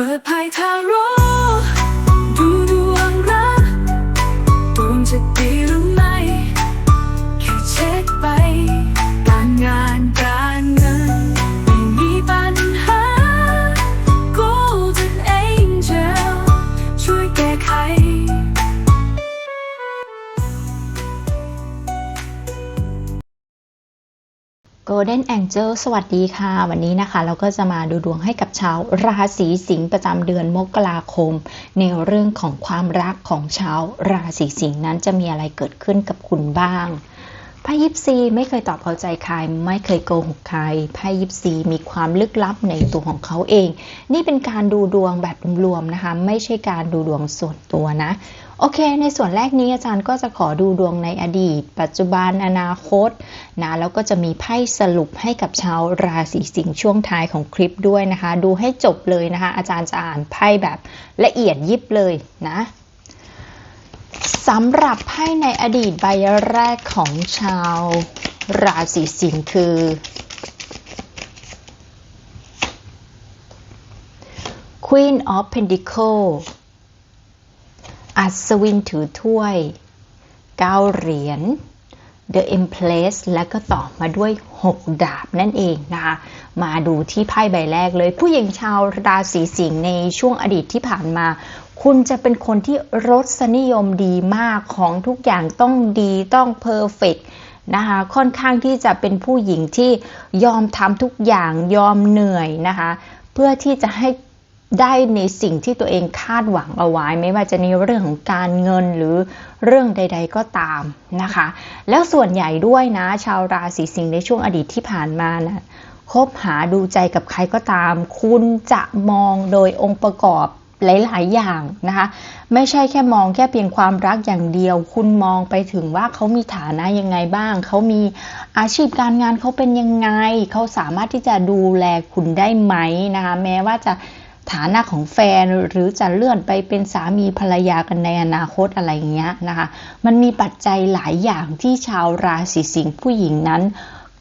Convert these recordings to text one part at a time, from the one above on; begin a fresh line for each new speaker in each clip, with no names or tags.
ปิดภายทางร่ Golden Angel
สวัสดีค่ะ วันนี้นะคะ เราก็จะมาดูดวงให้กับชาวราศีสิงห์ประจำเดือนมกราคม ในเรื่องของความรักของชาวราศีสิงห์นั้นจะมีอะไรเกิดขึ้นกับคุณบ้างไพ่ยิปซีไม่เคยตอบเข้าใจใคร ไม่เคยโกหกใครไพ่ยิปซีมีความลึกลับในตัวของเขาเอง นี่เป็นการดูดวงแบบรวมๆนะคะ ไม่ใช่การดูดวงส่วนตัวนะ โอเค ในส่วนแรกนี้อาจารย์ก็จะขอดูดวงในอดีต ปัจจุบันอนาคตนะแล้วก็จะมีไพ่สรุปให้กับชาวราศีสิงห์ช่วงท้ายของคลิปด้วยนะคะ ดูให้จบเลยนะคะ อาจารย์จะอ่านไพ่แบบละเอียดยิบเลยนะสำหรับไพ่ในอดีตใบแรกของชาวราศีสิงห์คือ Queen of Pentacles อัศวินถือถ้วยเก้าเหรียญ The Empress และก็ต่อมาด้วย 6 ดาบนั่นเองนะคะ มาดูที่ไพ่ใบแรกเลย ผู้หญิงชาวราศีสิงห์ในช่วงอดีตที่ผ่านมา คุณจะเป็นคนที่รสนิยมดีมากของทุกอย่างต้องดีต้องเพอร์เฟกนะคะค่อนข้างที่จะเป็นผู้หญิงที่ยอมทำทุกอย่างยอมเหนื่อยนะคะ เพื่อที่จะให้ ได้ในสิ่งที่ตัวเองคาดหวังเอาไว้ ไม่ว่าจะในเรื่องของการเงินหรือเรื่องใด ๆ ก็ตามนะคะ แล้วส่วนใหญ่ด้วยนะ ชาวราศีสิงห์ในช่วงอดีตที่ผ่านมานะคบหาดูใจกับใครก็ตาม คุณจะมองโดยองค์ประกอบหลาย ๆ อย่างนะคะ ไม่ใช่แค่มองแค่เพียงความรักอย่างเดียว คุณมองไปถึงว่าเขามีฐานะยังไงบ้าง เขามีอาชีพการงานเขาเป็นยังไง เขาสามารถที่จะดูแลคุณได้ไหมนะคะ แม้ว่าจะ ฐานะของแฟนหรือจะเลื่อนไปเป็นสามีภรรยากันในอนาคตอะไรเงี้ยนะคะ มันมีปัจจัยหลายอย่างที่ชาวราศีสิงห์ผู้หญิงนั้น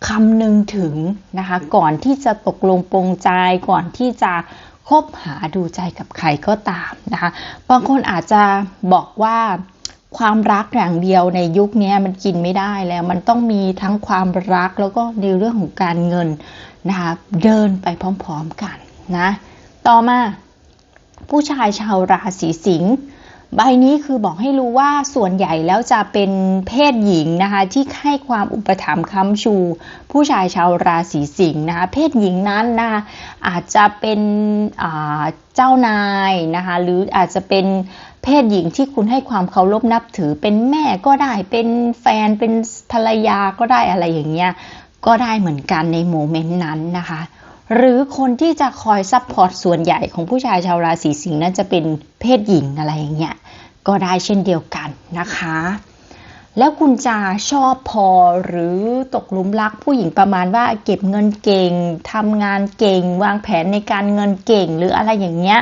คำนึงถึงนะคะ ก่อนที่จะตกลงปรงใจก่อนที่จะคบหาดูใจกับใครก็ตามนะคะบางคนอาจจะบอกว่าความรักอย่างเดียวในยุคนี้มันกินไม่ได้แล้ว มันต้องมีทั้งความรักแล้วก็ในเรื่องของการเงินนะคะเดินไปพร้อมๆกันนะ ต่อมา ผู้ชายชาวราศีสิงห์ใบนี้คือบอกให้รู้ว่าส่วนใหญ่แล้วจะเป็นเพศหญิงนะคะที่ให้ความอุปถัมภ์ค้ำชู ผู้ชายชาวราศีสิงห์นะคะเพศหญิงนั้นนะคะอาจจะเป็นเจ้านายนะคะหรืออาจจะเป็นเพศหญิงที่คุณให้ความเคารพนับถือเป็นแม่ก็ได้เป็นแฟนเป็นภรรยาก็ได้อะไรอย่างเงี้ยก็ได้เหมือนกันในโมเมนต์นั้นนะคะ หรือคนที่จะคอยซัพพอร์ตส่วนใหญ่ของผู้ชายชาวราศีสิงห์นั้นจะเป็นเพศหญิงอะไรอย่างเงี้ยก็ได้เช่นเดียวกันนะคะ แล้วคุณจะชอบพอหรือตกหลุมรักผู้หญิงประมาณว่าเก็บเงินเก่งทำงานเก่ง วางแผนในการเงินเก่งหรืออะไรอย่างเงี้ย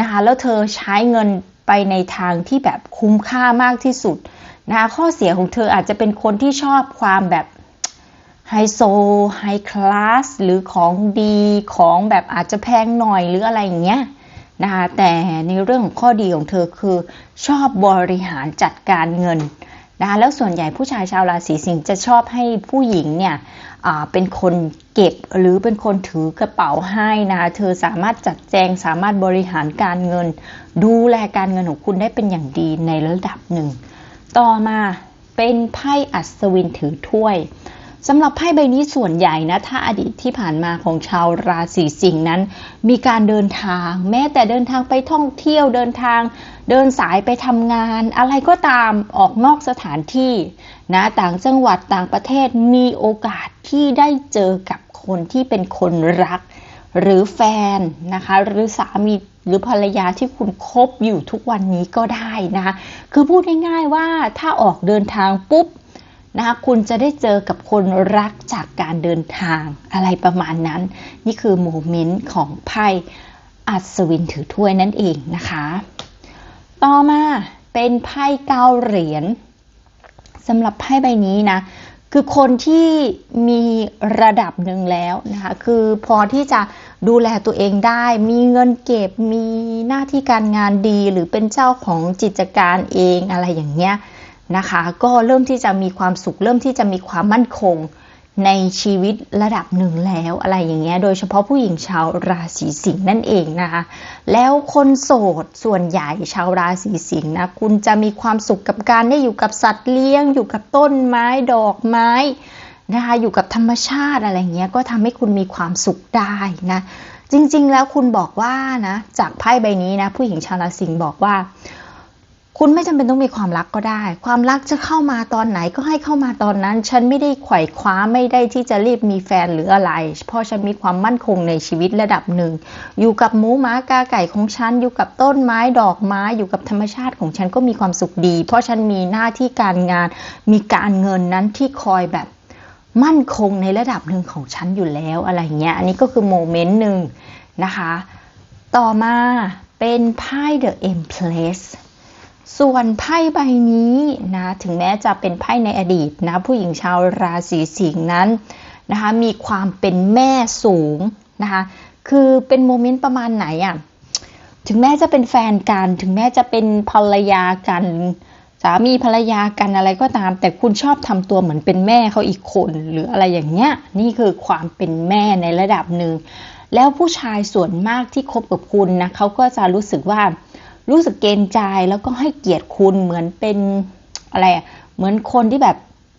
นะคะแล้วเธอใช้เงินไปในทางที่แบบคุ้มค่ามากที่สุดนะคะข้อเสียของเธออาจจะเป็นคนที่ชอบความแบบ ไฮโซไฮคลาสหรือของดีของแบบอาจจะแพงหน่อยหรืออะไรอย่างเงี้ยนะคะแต่ในเรื่องของข้อดีของเธอคือชอบบริหารจัดการเงินนะคะแล้วส่วนใหญ่ผู้ชายชาวราศีสิงห์จะชอบให้ผู้หญิงเนี่ยเป็นคนเก็บหรือเป็นคนถือกระเป๋าให้นะคะเธอสามารถจัดแจงสามารถบริหารการเงิน ดูแลการเงินของคุณได้เป็นอย่างดีในระดับหนึ่ง ต่อมาเป็นไพ่อัศวินถือถ้วย สำหรับไพ่ใบนี้ส่วนใหญ่นะ ถ้าอดีตที่ผ่านมาของชาวราศีสิงห์นั้น มีการเดินทาง แม้แต่เดินทางไปท่องเที่ยวเดินทาง เดินสายไปทำงาน อะไรก็ตามออกนอกสถานที่นะต่างจังหวัดต่างประเทศมีโอกาสที่ได้เจอกับคนที่เป็นคนรัก หรือแฟนนะคะหรือสามีหรือภรรยาที่คุณคบอยู่ทุกวันนี้ก็ได้นะคะคือพูดง่ายๆว่าถ้าออกเดินทางปุ๊บ นะคะคุณจะได้เจอกับคนรักจากการเดินทางอะไรประมาณนั้น นี่คือโมเมนต์ของไพ่อัศวินถือถ้วยนั่นเองนะคะ ต่อมาเป็นไพ่เก้าเหรียญสำหรับไพ่ใบนี้นะ คือคนที่มีระดับหนึ่งแล้วนะคะ คือพอที่จะดูแลตัวเองได้ มีเงินเก็บ มีหน้าที่การงานดี หรือเป็นเจ้าของกิจการเองอะไรอย่างเงี้ย นะคะ ก็เริ่มที่จะมีความสุข เริ่มที่จะมีความมั่นคงในชีวิตระดับหนึ่งแล้วอะไรอย่างเงี้ย โดยเฉพาะผู้หญิงชาวราศีสิงห์นั่นเองนะคะ แล้วคนโสดส่วนใหญ่ชาวราศีสิงห์นะ คุณจะมีความสุขกับการได้อยู่กับสัตว์เลี้ยง อยู่กับต้นไม้ดอกไม้นะคะ อยู่กับธรรมชาติอะไรเงี้ย ก็ทำให้คุณมีความสุขได้นะ จริงๆ แล้วคุณบอกว่านะ จากไพ่ใบนี้นะ ผู้หญิงชาวราศีสิงห์บอกว่า คุณไม่จำเป็นต้องมีความรักก็ได้ ความรักจะเข้ามาตอนไหนก็ให้เข้ามาตอนนั้น ฉันไม่ได้ไขว่คว้าไม่ได้ที่จะรีบมีแฟนหรืออะไร เพราะฉันมีความมั่นคงในชีวิตระดับหนึ่ง อยู่กับหมูหมากาไก่ของฉัน อยู่กับต้นไม้ดอกไม้ อยู่กับธรรมชาติของฉันก็มีความสุขดี เพราะฉันมีหน้าที่การงาน มีการเงินนั้นที่คอยแบบมั่นคงในระดับหนึ่งของฉันอยู่แล้วอะไรเงี้ย อันนี้ก็คือโมเมนต์หนึ่งนะคะ ต่อมาเป็นไพ่ The Empress ส่วนไพ่ใบนี้นะถึงแม้จะเป็นไพ่ในอดีตนะผู้หญิงชาวราศีสิงห์นั้นนะคะมีความเป็นแม่สูงนะคะคือเป็นโมเมนต์ประมาณไหนอะ่ะถึงแม้จะเป็นแฟนกัน ถึงแม้จะเป็นภรรยากัน สามีภรรยากันอะไรก็ตาม แต่คุณชอบทำตัวเหมือนเป็นแม่เขาอีกคนหรืออะไรอย่างเงี้ยนี่คือความเป็นแม่ในระดับหนึ่งแล้วผู้ชายส่วนมากที่คบกับคุณนะเขาก็จะรู้สึกว่า รู้สึกเกรงใจแล้วก็ให้เกียรติคุณเหมือนเป็นอะไรเหมือนคนที่แบบ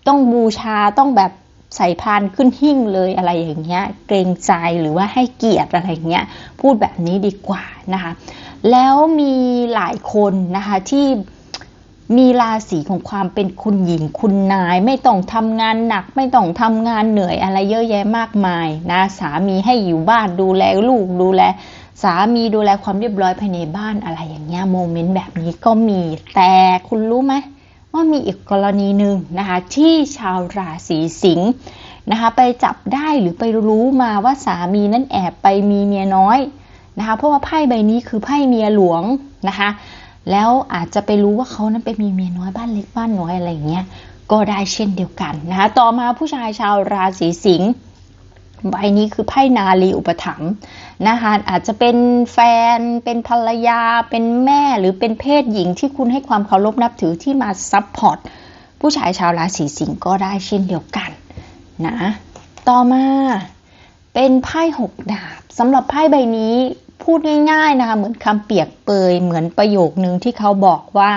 ต้องบูชาต้องแบบใส่พานขึ้นหิ้งเลยอะไรอย่างเงี้ย เกรงใจหรือว่าให้เกียรติอะไรเงี้ย พูดแบบนี้ดีกว่านะคะ แล้วมีหลายคนนะคะที่มีราศีของความเป็นคุณหญิงคุณนาย ไม่ต้องทำงานหนัก ไม่ต้องทำงานเหนื่อยอะไรเยอะแยะมากมายนะสามีให้อยู่บ้านดูแลลูกดูแล สามีดูแลความเรียบร้อยภายในบ้านอะไรอย่างเงี้ยโมเมนต์แบบนี้ก็มีแต่คุณรู้ไหมว่ามีอีกกรณีหนึ่งนะคะที่ชาวราศีสิงห์นะคะไปจับได้หรือไปรู้มาว่าสามีนั้นแอบไปมีเมียน้อยนะคะเพราะว่าไพ่ใบนี้คือไพ่เมียหลวงนะคะแล้วอาจจะไปรู้ว่าเขานั้นไปมีเมียน้อยบ้านเล็กบ้านน้อยอะไรอย่างเงี้ยก็ได้เช่นเดียวกันนะคะต่อมาผู้ชายชาวราศีสิงห์ใบนี้คือไพ่นาลีอุปถัมภ์ นะคะอาจจะเป็นแฟน เป็นภรรยา เป็นแม่หรือเป็นเพศหญิงที่คุณให้ความเคารพนับถือที่มาซับพอร์ตผู้ชายชาวราศีสิงห์ก็ได้เช่นเดียวกันนะต่อมาเป็นไพ่หกดาบสำหรับไพ่ใบนี้พูดง่ายๆนะคะเหมือนคำเปียกเปยเหมือนประโยคนึงที่เขาบอกว่า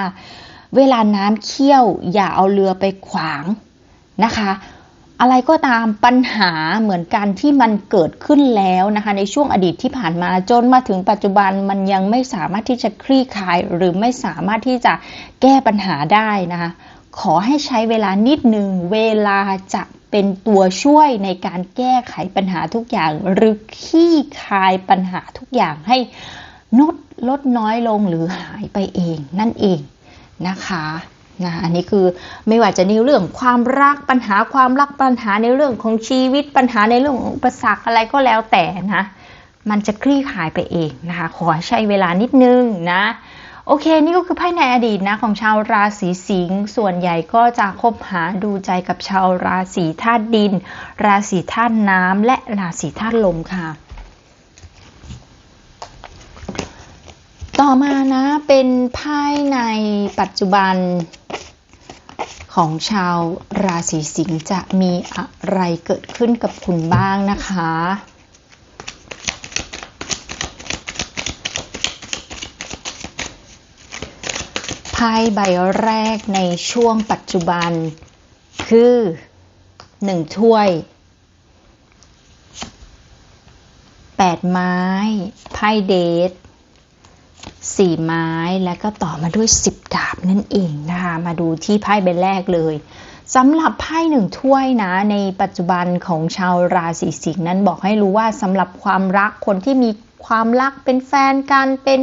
เวลาน้ำเคี่ยวอย่าเอาเรือไปขวางนะคะ อะไรก็ตามปัญหาเหมือนกันที่มันเกิดขึ้นแล้วนะคะ ในช่วงอดีตที่ผ่านมาจนมาถึงปัจจุบันมันยังไม่สามารถที่จะคลี่คลาย หรือไม่สามารถที่จะแก้ปัญหาได้นะคะ ขอให้ใช้เวลานิดหนึ่งเวลาจะเป็นตัวช่วยในการแก้ไขปัญหาทุกอย่าง หรือคลี่คลายปัญหาทุกอย่างให้ลดลดน้อยลงหรือหายไปเองนั่นเองนะคะ นะอันนี้คือไม่ว่าจะในเรื่องความรักปัญหาความรักปัญหาในเรื่องของชีวิตปัญหาในเรื่องอุปสรรคอะไรก็แล้วแต่นะ มันจะคลี่คลายไปเองนะคะ ขอใช้เวลานิดนึงนะโอเค นี่ก็คือไพ่ในอดีตนะของชาวราศีสิงห์ส่วนใหญ่ก็จะคบหาดูใจกับชาวราศีธาตุดิน ราศีธาตุน้ำและราศีธาตุลมค่ะ ต่อมานะเป็นไพ่ในปัจจุบันของชาวราศีสิงห์จะมีอะไรเกิดขึ้นกับคุณบ้างนะคะ ไพ่ใบแรกในช่วงปัจจุบันคือหนึ่งถ้วยแปดไม้ ไพ่เดท สี่ไม้และก็ต่อมาด้วยสิบดาบนั่นเองนะคะ มาดูที่ไพ่ใบแรกเลยสำหรับไพ่หนึ่งถ้วยนะ ในปัจจุบันของชาวราศีสิงห์นั้นบอกให้รู้ว่าสำหรับความรักคนที่มี ความรักเป็นแฟนกันเป็น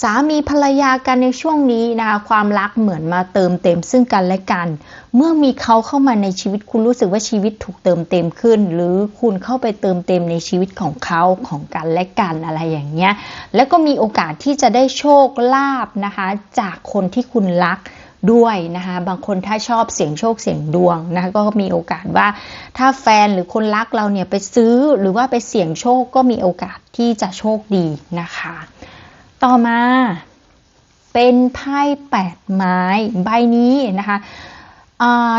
สามีภรรยากันในช่วงนี้นะคะความรักเหมือนมาเติมเต็มซึ่งกันและกัน เมื่อมีเขาเข้ามาในชีวิตคุณรู้สึกว่าชีวิตถูกเติมเต็มขึ้น หรือคุณเข้าไปเติมเต็มในชีวิตของเขาของกันและกันอะไรอย่างเงี้ยแล้วก็มีโอกาสที่จะได้โชคลาภนะคะ จากคนที่คุณรัก ด้วยนะคะ บางคนถ้าชอบเสี่ยงโชคเสี่ยงดวงนะคะก็มีโอกาสว่า ถ้าแฟนหรือคนรักเราเนี่ยไปซื้อหรือว่าไปเสี่ยงโชคก็มีโอกาสที่จะโชคดีนะคะ ต่อมาเป็นไพ่แปดไม้ใบนี้นะคะ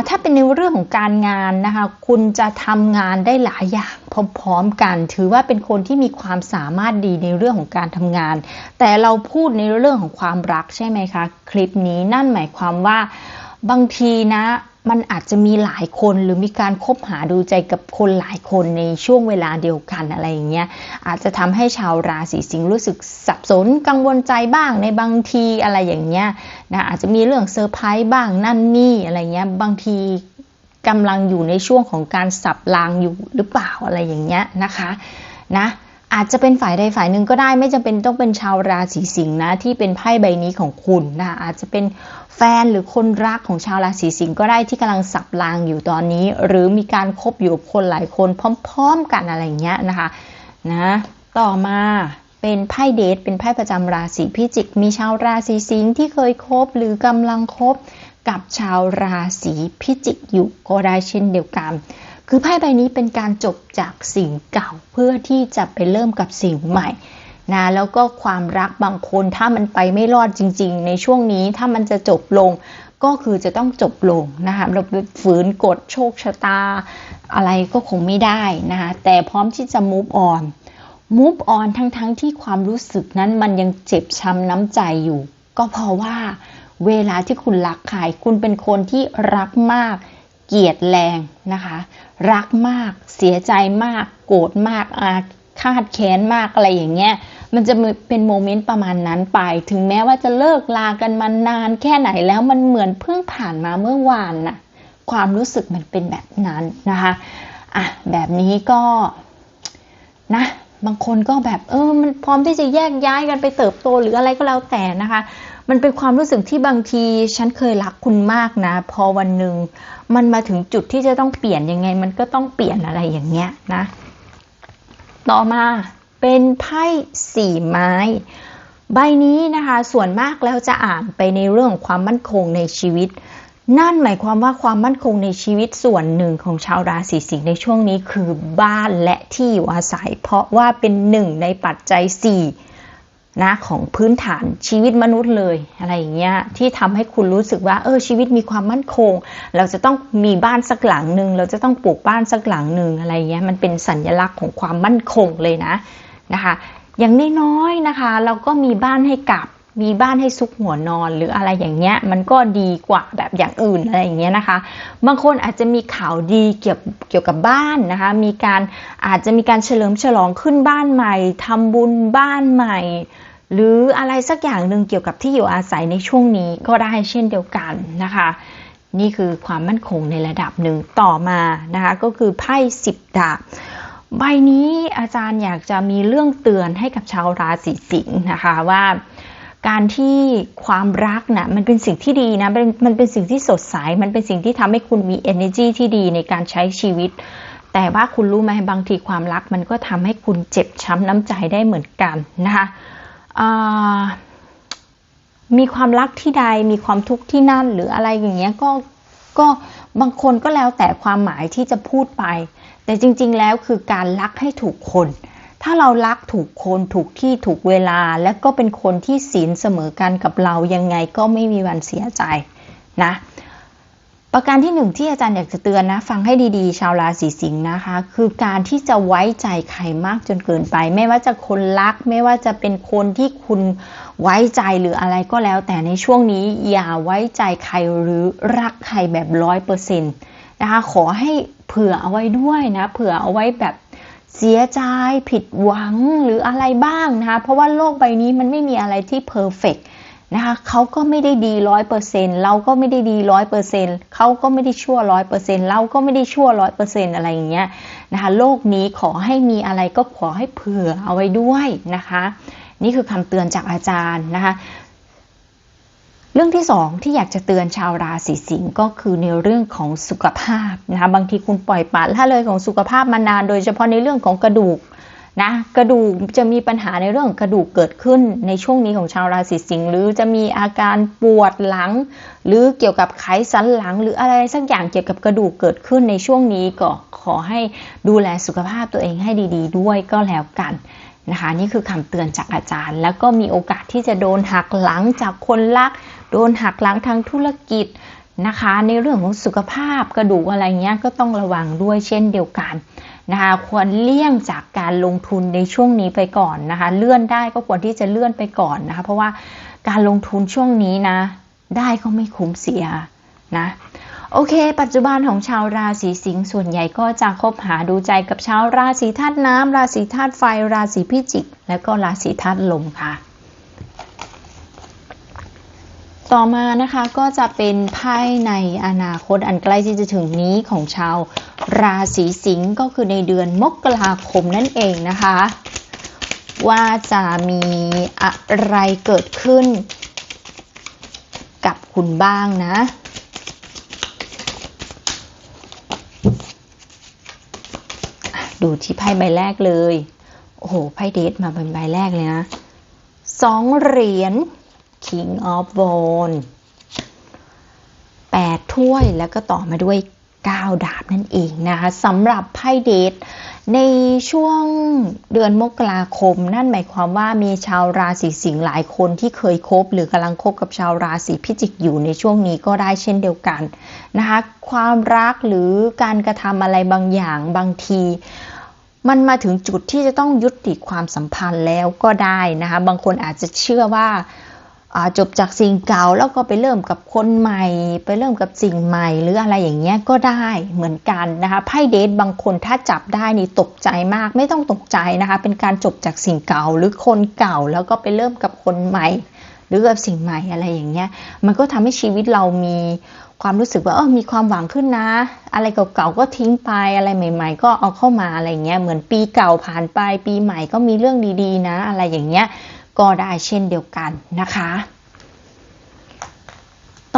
ถ้าเป็นในเรื่องของการงานนะคะ คุณจะทำงานได้หลายอย่างพร้อมๆกัน ถือว่าเป็นคนที่มีความสามารถดีในเรื่องของการทำงาน แต่เราพูดในเรื่องของความรักใช่ไหมคะ คลิปนี้นั่นหมายความว่าบางทีนะ มันอาจจะมีหลายคนหรือมีการคบหาดูใจกับคนหลายคนในช่วงเวลาเดียวกันอะไรอย่างเงี้ยอาจจะทำให้ชาวราศีสิงห์รู้สึกสับสนกังวลใจบ้างในบางทีอะไรอย่างเงี้ยนะอาจจะมีเรื่องเซอร์ไพรส์บ้างนั่นนี่อะไรเงี้ยบางทีกำลังอยู่ในช่วงของการสับรางอยู่หรือเปล่าอะไรอย่างเงี้ยนะคะนะ อาจจะเป็นฝ่ายใดฝ่ายหนึ่งก็ได้ไม่จำเป็นต้องเป็นชาวราศีสิงห์นะที่เป็นไพ่ใบนี้ของคุณนะอาจจะเป็นแฟนหรือคนรักของชาวราศีสิงห์ก็ได้ที่กำลังสับรางอยู่ตอนนี้ หรือมีการคบอยู่กับคนหลายคนพร้อม ๆ กันอะไรอย่างเงี้ยนะคะนะต่อมาเป็นไพ่เดทเป็นไพ่ประจำราศีพิจิก มีชาวราศีสิงห์ที่เคยคบหรือกำลังคบกับชาวราศีพิจิกอยู่ก็ได้เช่นเดียวกัน คือไพ่ใบนี้เป็นการจบจากสิ่งเก่าเพื่อที่จะไปเริ่มกับสิ่งใหม่นะแล้วก็ความรักบางคนถ้ามันไปไม่รอดจริง ๆ ในช่วงนี้ถ้ามันจะจบลงก็คือจะต้องจบลงนะคะเราฝืนกฎโชคชะตา อะไรก็คงไม่ได้นะคะแต่พร้อมที่จะ move on move on ทั้งๆทที่ความรู้สึกนั้นมันยังเจ็บช้ำน้ำใจอยู่ ก็เพราะว่าเวลาที่คุณรักใครคุณเป็นคนที่รักมาก เกลียดแรงนะคะ รักมาก เสียใจมาก โกรธมากอาฆาตแค้นมากอะไรอย่างเงี้ย มันจะเป็นโมเมนต์ประมาณนั้นไป ถึงแม้ว่าจะเลิกลากันมานานแค่ไหนแล้วมันเหมือนเพิ่งผ่านมาเมื่อวานน่ะ ความรู้สึกมันเป็นแบบนั้นนะคะ อะ แบบนี้ก็นะบางคนก็แบบเออมันพร้อมที่จะแยกย้ายกันไปเติบโตหรืออะไรก็แล้วแต่นะคะ มันเป็นความรู้สึกที่บางทีฉันเคยรักคุณมากนะ พอวันหนึ่งมันมาถึงจุดที่จะต้องเปลี่ยนยังไง มันก็ต้องเปลี่ยนอะไรอย่างเงี้ยนะ ต่อมาเป็นไพ่สี่ไม้ ใบนี้นะคะ ส่วนมากแล้วจะอ่านไปในเรื่องของความมั่นคงในชีวิต นั่นหมายความว่าความมั่นคงในชีวิตส่วนหนึ่งของชาวราศีสิงห์ในช่วงนี้คือบ้านและที่อยู่อาศัย เพราะว่าเป็นหนึ่งในปัจจัยสี่ นะของพื้นฐานชีวิตมนุษย์เลยอะไรอย่างเงี้ยที่ทำให้คุณรู้สึกว่าเออชีวิตมีความมั่นคง เราจะต้องมีบ้านสักหลังหนึ่งเราจะต้องปลูกบ้านสักหลังหนึ่งอะไรเงี้ยมันเป็นสัญลักษณ์ของความมั่นคงเลยนะนะคะ อย่างน้อยๆนะคะ เราก็มีบ้านให้กลับ มีบ้านให้ซุกหัวนอนหรืออะไรอย่างเงี้ย มันก็ดีกว่าแบบอย่างอื่นอะไรอย่างเงี้ยนะคะ บางคนอาจจะมีข่าวดีเกี่ยวเกี่ยวกับบ้านนะคะ มีการอาจจะมีการเฉลิมฉลองขึ้นบ้านใหม่ทำบุญบ้านใหม่ หรืออะไรสักอย่างหนึ่งเกี่ยวกับที่อยู่อาศัยในช่วงนี้ก็ได้เช่นเดียวกันนะคะ นี่คือความมั่นคงในระดับหนึ่งต่อมานะคะก็คือไพ่สิบดาบใบนี้อาจารย์อยากจะมีเรื่องเตือนให้กับชาวราศีสิงห์นะคะว่า การที่ความรักนะ่ะมันเป็นสิ่งที่ดีนะมันมันเป็นสิ่งที่สดใส มันเป็นสิ่งที่ทำให้คุณมี energy ที่ดีในการใช้ชีวิต แต่ว่าคุณรู้ไหมบางทีความรักมันก็ทำให้คุณเจ็บช้ำน้ำใจได้เหมือนกันนะคะมีความรักที่ใดมีความทุกข์ที่นั่นหรืออะไรอย่างเงี้ยก็ก็บางคนก็แล้วแต่ความหมายที่จะพูดไป แต่จริง ๆ แล้วคือการรักให้ถูกคน ถ้าเรารักถูกคนถูกที่ถูกเวลา และก็เป็นคนที่ศีลเสมอกันกับเรายังไงก็ไม่มีวันเสียใจนะ ประการที่หนึ่งที่อาจารย์อยากจะเตือนนะ ฟังให้ดีๆ ชาวราศีสิงห์นะคะ คือการที่จะไว้ใจใครมากจนเกินไป ไม่ว่าจะคนรัก ไม่ว่าจะเป็นคนที่คุณไว้ใจหรืออะไรก็แล้ว แต่ในช่วงนี้อย่าไว้ใจใครหรือรักใครแบบร้อยเปอร์เซ็นต์นะคะขอให้เผื่อเอาไว้ด้วยนะ เผื่อเอาไว้แบบ เสียใจผิดหวังหรืออะไรบ้างนะคะเพราะว่าโลกใบนี้มันไม่มีอะไรที่เพอร์เฟกนะคะเขาก็ไม่ได้ดีร้อยเปอร์เซ็นเราก็ไม่ได้ดีร้อยเปอร์เซ็นเขาก็ไม่ได้ชั่วร้อยเปอร์เซ็นเราก็ไม่ได้ชั่วร้อยเปอร์เซ็นอะไรอย่างเงี้ยนะคะโลกนี้ขอให้มีอะไรก็ขอให้เผื่อเอาไว้ด้วยนะคะ นี่คือคำเตือนจากอาจารย์นะคะ เรื่องที่สองที่อยากจะเตือนชาวราศีสิงห์ก็คือในเรื่องของสุขภาพนะคะบางทีคุณปล่อยปละละเลยของสุขภาพมานาน โดยเฉพาะในเรื่องของกระดูกนะกระดูกจะมีปัญหาในเรื่องกระดูกเกิดขึ้นในช่วงนี้ของชาวราศีสิงห์หรือจะมีอาการปวดหลัง หรือเกี่ยวกับไขสันหลัง หรืออะไรสักอย่างเกี่ยวกับกระดูกเกิดขึ้นในช่วงนี้ก็ขอให้ดูแลสุขภาพตัวเองให้ดี ๆ ด้วยก็แล้วกัน นะคะ นี่คือคำเตือนจากอาจารย์ แล้วก็มีโอกาสที่จะโดนหักหลังจากคนรัก โดนหักหลังทางธุรกิจนะคะ ในเรื่องของสุขภาพกระดูกอะไรเงี้ยก็ต้องระวังด้วยเช่นเดียวกันนะคะควรเลี่ยงจากการลงทุนในช่วงนี้ไปก่อนนะคะ เลื่อนได้ก็ควรที่จะเลื่อนไปก่อนนะคะ เพราะว่าการลงทุนช่วงนี้นะ ได้ก็ไม่คุ้มเสียนะ โอเค ปัจจุบันของชาวราศีสิงห์ส่วนใหญ่ก็จะคบหาดูใจกับชาวราศีธาตุน้ำราศีธาตุไฟ ราศีพิจิก และก็ราศีธาตุลมค่ะ ต่อมานะคะก็จะเป็นไพ่ในอนาคตอันใกล้ที่จะถึงนี้ของชาวราศีสิงห์ก็คือในเดือนมกราคมนั่นเองนะคะ ว่าจะมีอะไรเกิดขึ้น กับคุณบ้างนะ ดูที่ไพ่ใบแรกเลย โอ้โห ไพ่เดทมาเป็นใบแรกเลยนะสองเหรียญ King of w a n d แปดถ้วยแล้วก็ต่อมาด้วย9ดาบนั่นเองนะคะสำหรับไพ่เดทในช่วงเดือนมกราคม นั่นหมายความว่ามีชาวราศีสิงห์หลายคนที่เคยคบ หรือกำลังคบกับชาวราศีพิจิกอยู่ในช่วงนี้ก็ได้เช่นเดียวกันนะคะความรักหรือการกระทำอะไรบางอย่างบางที มันมาถึงจุดที่จะต้องยุติความสัมพันธ์แล้วก็ได้นะคะ บางคนอาจจะเชื่อว่าจบจากสิ่งเก่าแล้วก็ไปเริ่มกับคนใหม่ ไปเริ่มกับสิ่งใหม่ หรืออะไรอย่างเงี้ยก็ได้เหมือนกันนะคะไพ่เดทบางคนถ้าจับได้นี่ตกใจมากไม่ต้องตกใจนะคะ เป็นการจบจากสิ่งเก่าหรือคนเก่าแล้วก็ไปเริ่มกับคนใหม่ หรือกับสิ่งใหม่อะไรอย่างเงี้ยมันก็ทำให้ชีวิตเรามี ความรู้สึกว่าเออมีความหวังขึ้นนะ อะไรเก่าๆก็ทิ้งไปอะไรใหม่ ๆ ก็เอาเข้ามาอะไรเงี้ยเหมือนปีเก่าผ่านไปปีใหม่ก็มีเรื่องดีๆ นะ อะไรอย่างเงี้ยก็ได้เช่นเดียวกันนะคะ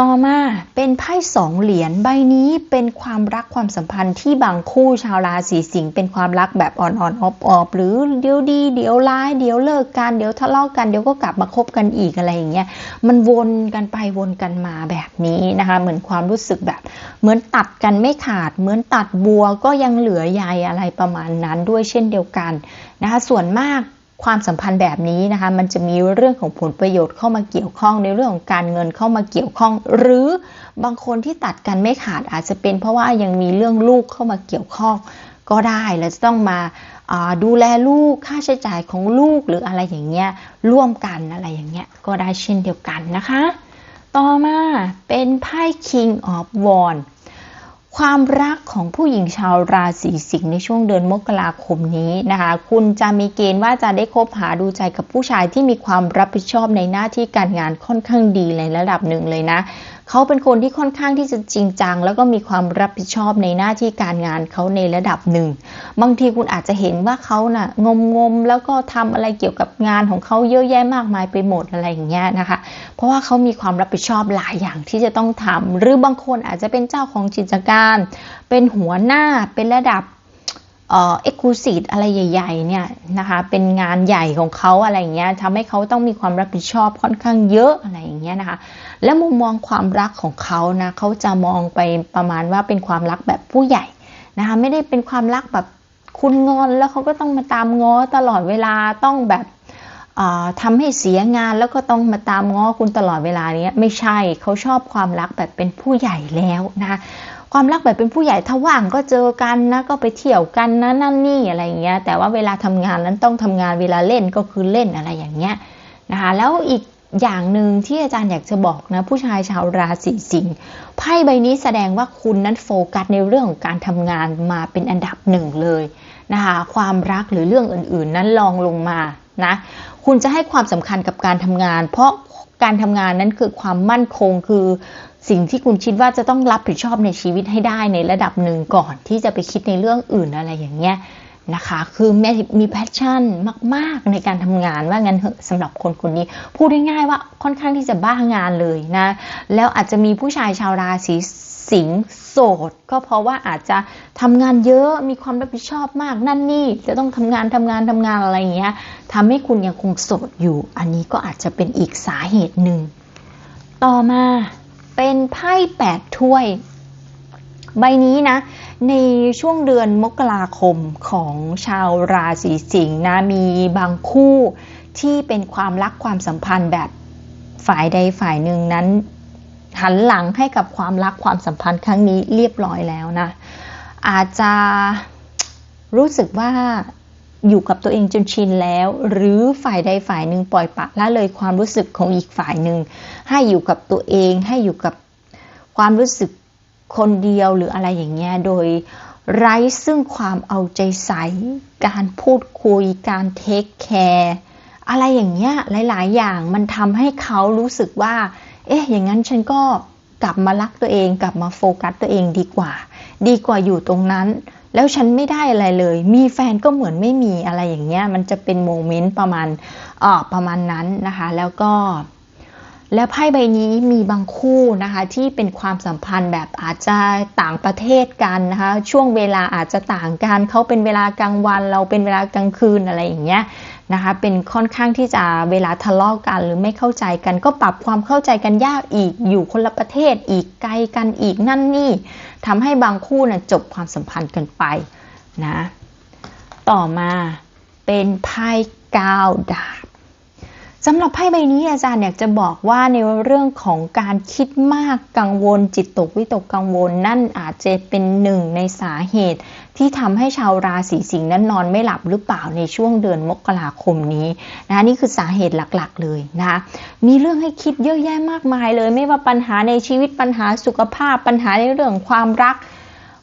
ต่อมาเป็นไพ่สองเหรียญใบนี้เป็นความรักความสัมพันธ์ที่บางคู่ชาวราศีสิงห์เป็นความรักแบบอ่อนๆออบๆหรือเดี๋ยวดี เดี๋ยวร้าย เดี๋ยวเลิกกันเดี๋ยวทะเลาะกันเดี๋ยวก็กลับมาคบกันอีกอะไรอย่างเงี้ยมันวนกันไปวนกันมาแบบนี้นะคะเหมือนความรู้สึกแบบ เหมือนตัดกันไม่ขาด เหมือนตัดบัวก็ยังเหลือใยอะไรประมาณนั้นด้วยเช่นเดียวกันนะคะส่วนมาก ความสัมพันธ์แบบนี้นะคะ มันจะมีเรื่องของผลประโยชน์เข้ามาเกี่ยวข้องในเรื่องของการเงินเข้ามาเกี่ยวข้อง หรือบางคนที่ตัดกันไม่ขาดอาจจะเป็นเพราะว่ายังมีเรื่องลูกเข้ามาเกี่ยวข้องก็ได้แล้วจะต้องมาดูแลลูกค่าใช้จ่ายของลูกหรืออะไรอย่างเงี้ยร่วมกันอะไรอย่างเงี้ยก็ได้เช่นเดียวกันนะคะ ต่อมาเป็นไพ่ King of Wands ความรักของผู้หญิงชาวราศีสิงห์ในช่วงเดือนมกราคมนี้นะคะ คุณจะมีเกณฑ์ว่าจะได้คบหาดูใจกับผู้ชายที่มีความรับผิดชอบในหน้าที่การงานค่อนข้างดีในระดับหนึ่งเลยนะ เขาเป็นคนที่ค่อนข้างที่จะจริงจัง แล้วก็มีความรับผิดชอบในหน้าที่การงานเขาในระดับหนึ่ง บางทีคุณอาจจะเห็นว่าเขานะ่ะงมงมแล้วก็ทำอะไรเกี่ยวกับงานของเขาเยอะแยะมากมายไปหมดอะไรอย่างเงี้ยนะคะ เพราะว่าเขามีความรับผิดชอบหลายอย่างที่จะต้องทำหรือบางคนอาจจะเป็นเจ้าของกิจการ เป็นหัวหน้าเป็นระดับ เอ็กซ์คลูซีฟอะไรใหญ่ ๆ เนี่ยนะคะเป็นงานใหญ่ของเขาอะไรอย่างเงี้ยทำให้เขาต้องมีความรับผิดชอบค่อนข้างเยอะอะไรอย่างเงี้ยนะคะและมุมมองความรักของเขานะเขาจะมองไปประมาณว่าเป็นความรักแบบผู้ใหญ่นะคะไม่ได้เป็นความรักแบบคุณงอนแล้วเขาก็ต้องมาตามง้อตลอดเวลาต้องแบบทำให้เสียงานแล้วก็ต้องมาตามง้อคุณตลอดเวลาเนี้ยไม่ใช่เขาชอบความรักแบบเป็นผู้ใหญ่แล้วนะคะ ความรักแบบเป็นผู้ใหญ่ถ้าว่างก็เจอกันนะก็ไปเที่ยวกันนะนั่นนี่อะไรอย่างเงี้ย แต่ว่าเวลาทำงานนั้นต้องทำงานเวลาเล่นก็คือเล่นอะไรอย่างเงี้ยนะคะ แล้วอีกอย่างหนึ่งที่อาจารย์อยากจะบอกนะ ผู้ชายชาวราศีสิงห์ไพ่ใบนี้แสดงว่าคุณนั้นโฟกัสในเรื่องของการทำงานมาเป็นอันดับหนึ่งเลยนะคะความรักหรือเรื่องอื่นๆ นั้นลองลงมานะคุณจะให้ความสำคัญกับการทำงาน เพราะการทำงานนั้นคือความมั่นคงคือ สิ่งที่คุณคิดว่าจะต้องรับผิดชอบในชีวิตให้ได้ในระดับหนึ่งก่อนที่จะไปคิดในเรื่องอื่นอะไรอย่างเงี้ยนะคะ คือแมีมีแพชชั่นมาก ๆ ในการทำงานว่างั้นเถอะสำหรับคนคนนี้ พูดง่ายๆว่าค่อนข้างที่จะบ้างานเลยนะ แล้วอาจจะมีผู้ชายชาวราศีสิงห์โสด ก็เพราะว่าอาจจะทำงานเยอะมีความรับผิดชอบมากนั่นนี่จะต้องทำงานทำงานทำงานอะไรอย่างเงี้ยทำให้คุณยังคงโสดอยู่ อันนี้ก็อาจจะเป็นอีกสาเหตุหนึ่งต่อมา เป็นไพ่แปดถ้วย ใบนี้นะ ในช่วงเดือนมกราคมของชาวราศีสิงห์นะมีบางคู่ที่เป็นความรักความสัมพันธ์แบบฝ่ายใดฝ่ายหนึ่งนั้น หันหลังให้กับความรักความสัมพันธ์ครั้งนี้เรียบร้อยแล้วนะ อาจจะรู้สึกว่า อยู่กับตัวเองจนชินแล้ว หรือฝ่ายใดฝ่ายหนึ่งปล่อยปละละเลยความรู้สึกของอีกฝ่ายหนึ่งให้อยู่กับตัวเอง ให้อยู่กับความรู้สึกคนเดียวหรืออะไรอย่างเงี้ยโดยไร้ซึ่งความเอาใจใส่การพูดคุย การเทคแคร์อะไรอย่างเงี้ยหลาย ๆ อย่างมันทำให้เขารู้สึกว่า เอ๊ะ อย่างนั้นฉันก็กลับมารักตัวเอง กลับมาโฟกัสตัวเองดีกว่า ดีกว่าอยู่ตรงนั้น แล้วฉันไม่ได้อะไรเลย มีแฟนก็เหมือนไม่มีอะไรอย่างเงี้ย มันจะเป็นโมเมนต์ประมาณอ่าประมาณนั้นนะคะ แล้วก็ แล้วไพ่ใบนี้มีบางคู่นะคะ ที่เป็นความสัมพันธ์แบบอาจจะต่างประเทศกันนะคะ ช่วงเวลาอาจจะต่างกันเขาเป็นเวลากลางวัน เราเป็นเวลากลางคืนอะไรอย่างเงี้ย นะคะ เป็นค่อนข้างที่จะเวลาทะเลาะกันหรือไม่เข้าใจกัน ก็ปรับความเข้าใจกันยากอีกอยู่คนละประเทศอีกไกลกันอีกนั่นนี่ทำให้บางคู่นะ่ะจบความสัมพันธ์กันไปนะต่อมาเป็นไพ่ก้าดาบสำหรับไพ่ใบนี้อาจารย์อยากจะบอกว่าในเรื่องของการคิดมากกังวลจิตตกวิตกกังวล นั่นอาจจะเป็นหนึ่งในสาเหตุ ที่ทำให้ชาวราศีสิงห์นั้นนอนไม่หลับหรือเปล่าในช่วงเดือนมกราคมนี้นะนี่คือสาเหตุหลักๆ เลยนะคะมีเรื่องให้คิดเยอะแยะมากมายเลย ไม่ว่าปัญหาในชีวิตปัญหาสุขภาพ ปัญหาในเรื่องความรัก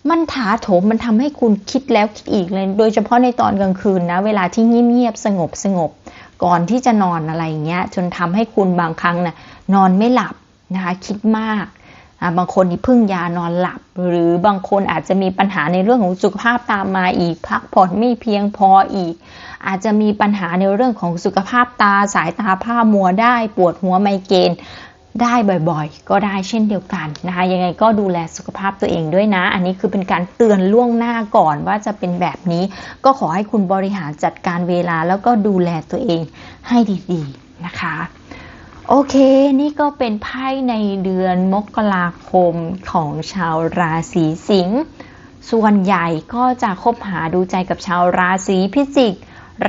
มันถาโถมมันทำให้คุณคิดแล้วคิดอีกเลย โดยเฉพาะในตอนกลางคืนนะ เวลาที่เงียบๆสงบสงบ ก่อนที่จะนอนอะไรเงี้ย จนทำให้คุณบางครั้งนะ่ะนอนไม่หลับนะคะคิดมาก บางคนนี่พึ่งยานอนหลับ หรือบางคนอาจจะมีปัญหาในเรื่องของสุขภาพตามมาอีก พักผ่อนไม่เพียงพออีก อาจจะมีปัญหาในเรื่องของสุขภาพตาสายตาผ้ามัวได้ปวดหัวไมเกรนได้บ่อยๆ ก็ได้เช่นเดียวกันนะคะยังไงก็ดูแลสุขภาพตัวเองด้วยนะ อันนี้คือเป็นการเตือนล่วงหน้าก่อนว่าจะเป็นแบบนี้ ก็ขอให้คุณบริหารจัดการเวลาแล้วก็ดูแลตัวเองให้ดีๆนะคะ โอเค นี่ก็เป็นไพ่ในเดือนมกราคมของชาวราศีสิงห์ ส่วนใหญ่ก็จะคบหาดูใจกับชาวราศีพิจิก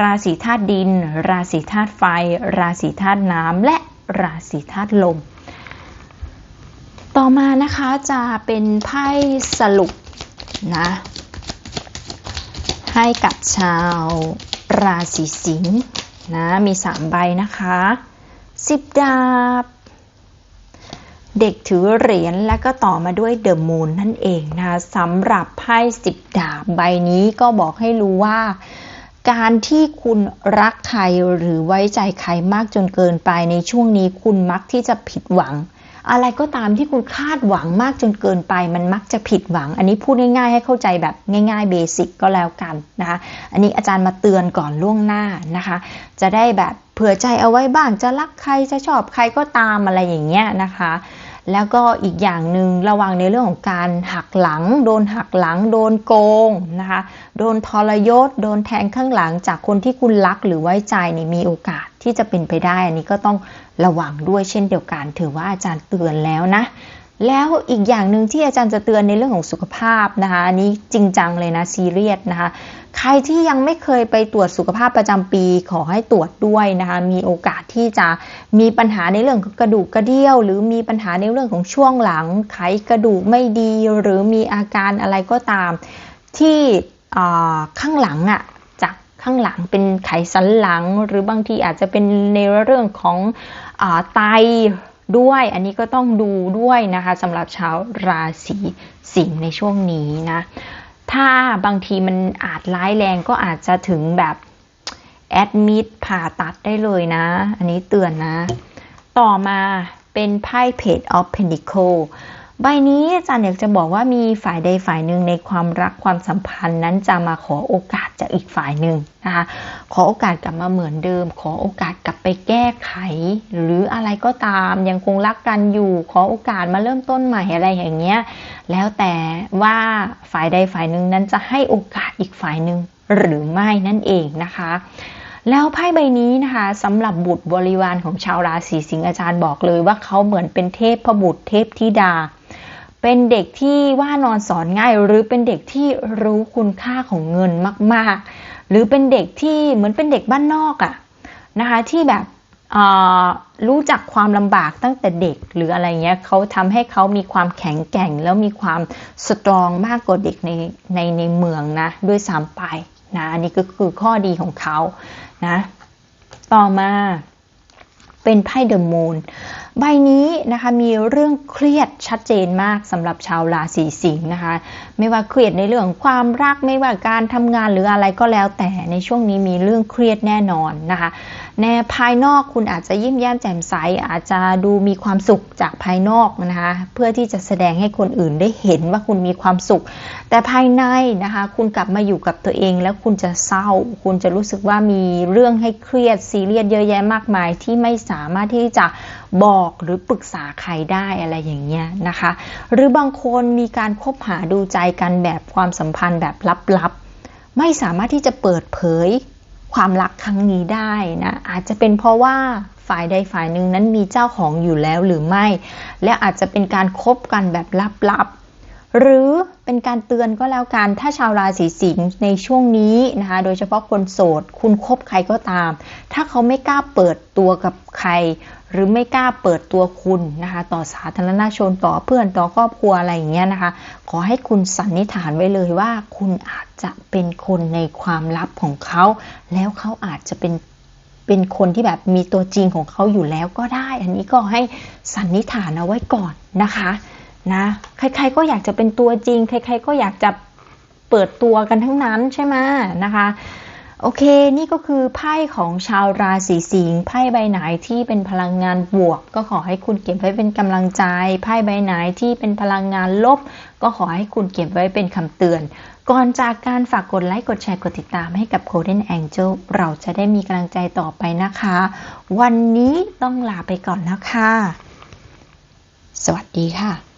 ราศีธาตุดิน ราศีธาตุไฟ ราศีธาตุน้ำและราศีธาตุลม ต่อมานะคะจะเป็นไพ่สรุปนะให้กับชาวราศีสิงห์นะมีสามใบนะคะ สิบดาบ เด็กถือเหรียญและก็ต่อมาด้วยเดอะมูนนั่นเองนะคะสำหรับไพ่สิบดาบใบนี้ก็บอกให้รู้ว่าการที่คุณรักใครหรือไว้ใจใครมากจนเกินไปในช่วงนี้คุณมักที่จะผิดหวัง อะไรก็ตามที่คุณคาดหวังมากจนเกินไป มันมักจะผิดหวัง อันนี้พูดง่าย ๆ ให้เข้าใจแบบง่ายๆเบสิกก็แล้วกันนะคะ อันนี้อาจารย์มาเตือนก่อนล่วงหน้านะคะ จะได้แบบเผื่อใจเอาไว้บ้างจะรักใครจะชอบใครก็ตามอะไรอย่างเงี้ยนะคะ แล้วก็อีกอย่างหนึ่งระวังในเรื่องของการหักหลัง โดนหักหลัง โดนโกงนะคะ โดนทรยศ โดนแทงข้างหลังจากคนที่คุณรักหรือไว้ใจนี่มีโอกาสที่จะเป็นไปได้ อันนี้ก็ต้องระวังด้วยเช่นเดียวกัน ถือว่าอาจารย์เตือนแล้วนะ แล้วอีกอย่างหนึ่งที่อาจารย์จะเตือนในเรื่องของสุขภาพนะคะ อันนี้จริงจังเลยนะซีเรียสนะคะ ใครที่ยังไม่เคยไปตรวจสุขภาพประจำปีขอให้ตรวจด้วยนะคะ มีโอกาสที่จะมีปัญหาในเรื่องของกระดูกกระเดี่ยว หรือมีปัญหาในเรื่องของช่วงหลัง ไขกระดูกไม่ดี หรือมีอาการอะไรก็ตาม ที่ข้างหลังอะ่ะจากข้างหลังเป็นไขสันหลัง หรือบางทีอาจจะเป็นในเรื่องของอไตด้วย อันนี้ก็ต้องดูด้วยนะคะสำหรับชาวราศีสิงห์ในช่วงนี้นะ ถ้าบางทีมันอาจร้ายแรงก็อาจจะถึงแบบแอดมิดผ่าตัดได้เลยนะ อันนี้เตือนนะ ต่อมาเป็นไพ่เพจออฟเพนิคอล ใบนี้อาจารย์อยากจะบอกว่ามีฝ่ายใดฝ่ายหนึ่งในความรักความสัมพันธ์นั้นจะมาขอโอกาสจากอีกฝ่ายหนึ่งนะคะขอโอกาสกลับมาเหมือนเดิม ขอโอกาสกลับไปแก้ไข หรืออะไรก็ตามยังคงรักกันอยู่ ขอโอกาสมาเริ่มต้นใหม่อะไรอย่างเงี้ยแล้วแต่ว่าฝ่ายใดฝ่ายหนึ่งนั้นจะให้โอกาสอีกฝ่ายหนึ่งหรือไม่นั่นเองนะคะแล้วไพ่ใบนี้นะคะสำหรับบุตรบริวารของชาวราศีสิงห์อาจารย์บอกเลยว่าเขาเหมือนเป็นเทพพบุตรเทพธิดา เป็นเด็กที่ว่านอนสอนง่าย หรือเป็นเด็กที่รู้คุณค่าของเงินมาก ๆ หรือเป็นเด็กที่เหมือนเป็นเด็กบ้านนอกอะนะคะที่แบบรู้จักความลำบากตั้งแต่เด็กหรืออะไรเงี้ยเขาทำให้เขามีความแข็งแกร่ง แล้วมีความสตรองมากกว่าเด็กในในในเมืองนะด้วยซ้ำไปนะอันนี้ก็คือข้อดีของเขานะต่อมาเป็นไพ่เดอะมูนใบนี้นะคะมีเรื่องเครียดชัดเจนมากสำหรับชาวราศีสิงห์นะคะ ไม่ว่าเครียดในเรื่องความรักไม่ว่าการทำงานหรืออะไรก็แล้วแต่ในช่วงนี้มีเรื่องเครียดแน่นอนนะคะในภายนอกคุณอาจจะยิ้มแย้มแจ่มใสอาจจะดูมีความสุขจากภายนอกนะคะเพื่อที่จะแสดงให้คนอื่นได้เห็นว่าคุณมีความสุข แต่ภายในนะคะคุณกลับมาอยู่กับตัวเอง แล้วคุณจะเศร้า คุณจะรู้สึกว่ามีเรื่องให้เครียดซีเรียสเยอะแยะมากมายที่ไม่สามารถที่จะ บอกหรือปรึกษาใครได้อะไรอย่างเงี้ยนะคะ หรือบางคนมีการคบหาดูใจกันแบบความสัมพันธ์แบบลับๆ ไม่สามารถที่จะเปิดเผยความรักครั้งนี้ได้นะอาจจะเป็นเพราะว่าฝ่ายใดฝ่ายหนึ่งนั้นมีเจ้าของอยู่แล้วหรือไม่ และอาจจะเป็นการคบกันแบบลับๆ หรือเป็นการเตือนก็แล้วกัน ถ้าชาวราศีสิงห์ในช่วงนี้นะคะ โดยเฉพาะคนโสด คุณคบใครก็ตาม ถ้าเขาไม่กล้าเปิดตัวกับใคร หรือไม่กล้าเปิดตัวคุณนะคะ ต่อสาธารณชนต่อเพื่อนต่อครอบครัวอะไรอย่างเงี้ยนะคะ ขอให้คุณสันนิษฐานไว้เลยว่า คุณอาจจะเป็นคนในความลับของเขา แล้วเขาอาจจะเป็นเป็นคนที่แบบมีตัวจริงของเขาอยู่แล้วก็ได้ อันนี้ก็ให้สันนิษฐานเอาไว้ก่อนนะคะ นะใครๆก็อยากจะเป็นตัวจริง ใครๆก็อยากจะเปิดตัวกันทั้งนั้นใช่ไหมนะคะโอเค นี่ก็คือไพ่ของชาวราศีสิงห์ ไพ่ใบไหนที่เป็นพลังงานบวก ก็ขอให้คุณเก็บไว้เป็นกำลังใจ ไพ่ใบไหนที่เป็นพลังงานลบ ก็ขอให้คุณเก็บไว้เป็นคำเตือน ก่อนจากการฝากกดไลค์ กดแชร์ กดติดตามให้กับ Golden Angel เราจะได้มีกำลังใจต่อไปนะคะ วันนี้ต้องลาไปก่อนแล้วค่ะ สวัสดีค่ะ